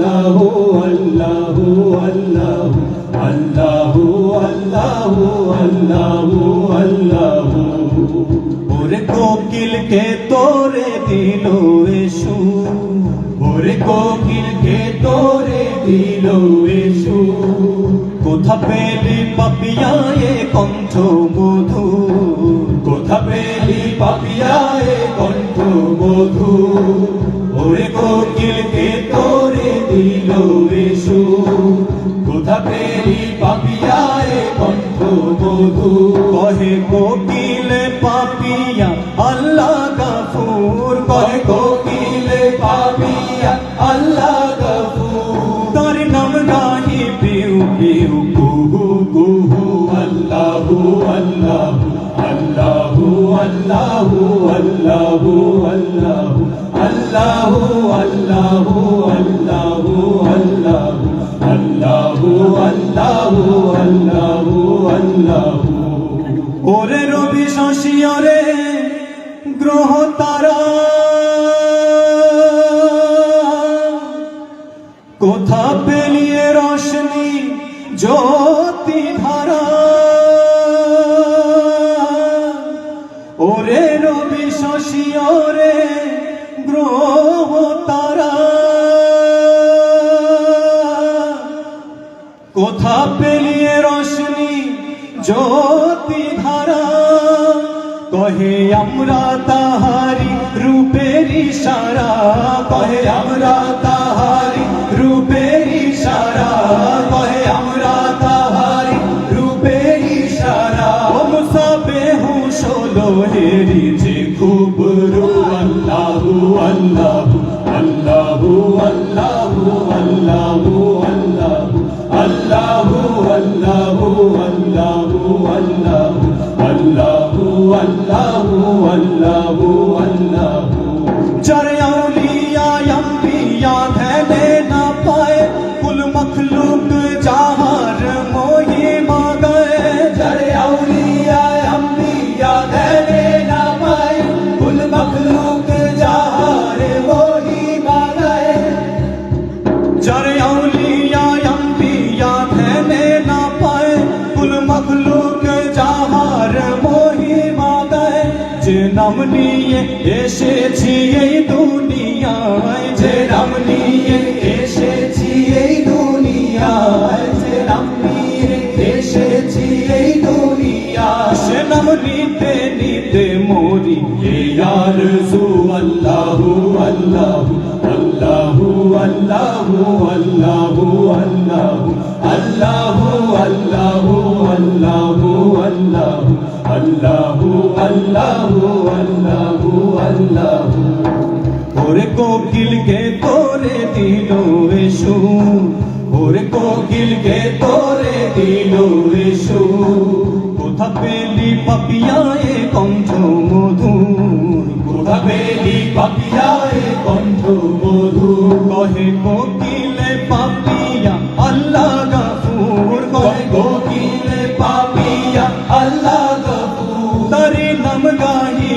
আল্লাহু আল্লাহু আল্লাহু আল্লাহু আল্লাহু আল্লাহু আল্লাহু। ওরে কোকিল কে তোরে দিল এসু? ওরে কোকিল কে তোরে দিল এসু? কোথা পেলি পাপিয়ায়ে কণ্ঠ মধু? কোথা পেলি পাপিয়ায়ে কণ্ঠ মধু? ওরে কোকিল কণ্ঠ মধু কহে কোকিল পাপিয়া, আল্লাহ গাফুর, কহে কোকিল পাপিয়া, আল্লাহ গাফুর। তার নাম গাহি পিউ পিউ কুহু কুহু আল্লাহু আল্লাহু আল্লাহু আল্লাহু আল্লাহু আল্লাহু আল্লাহু আল্লাহু। ওরে রবি শশিয়রে গ্রহ তারা। কোথা পেলিয়ে রোশনি জ্যোতি ধারা? ওরে রবি শশী, ওরে গ্রহ তারা। কোথা পেলিয়ে রোশনি জ্যোতি ধারা কহে আমরা তাহারি রূপের ইশারা কহে আমরা তাহারি রূপের ইশারা। Jaraya নাম নিয়ে এসেছি এই দুনিয়ায়। যে নাম নিয়ে এসেছি এই দুনিয়ায়। যে নাম নিয়ে এসেছি এই দুনিয়ায়। সে নাম নিতে নিতে মরি। ইয়ার আল্লাহু আল্লাহু আল্লাহু আল্লাহু আল্লাহু আল্লাহু আল্লাহু আল্লাহু আল্লাহু ওরে কোকিল কে তোরে দিল এসু। ওরে কোকিল কে তোরে দিল এসু। কোথা পেলি পাপিয়ায়ে কণ্ঠ মধুর কোথা পেলি পাপিয়ায়ে কণ্ঠ মধুর কহে কোকিলে পাপিয়া, আল্লাহ গাফুর। কহে কোকিলে পাপিয়া, আল্লাহ গাফুর। তারি নাম গাহি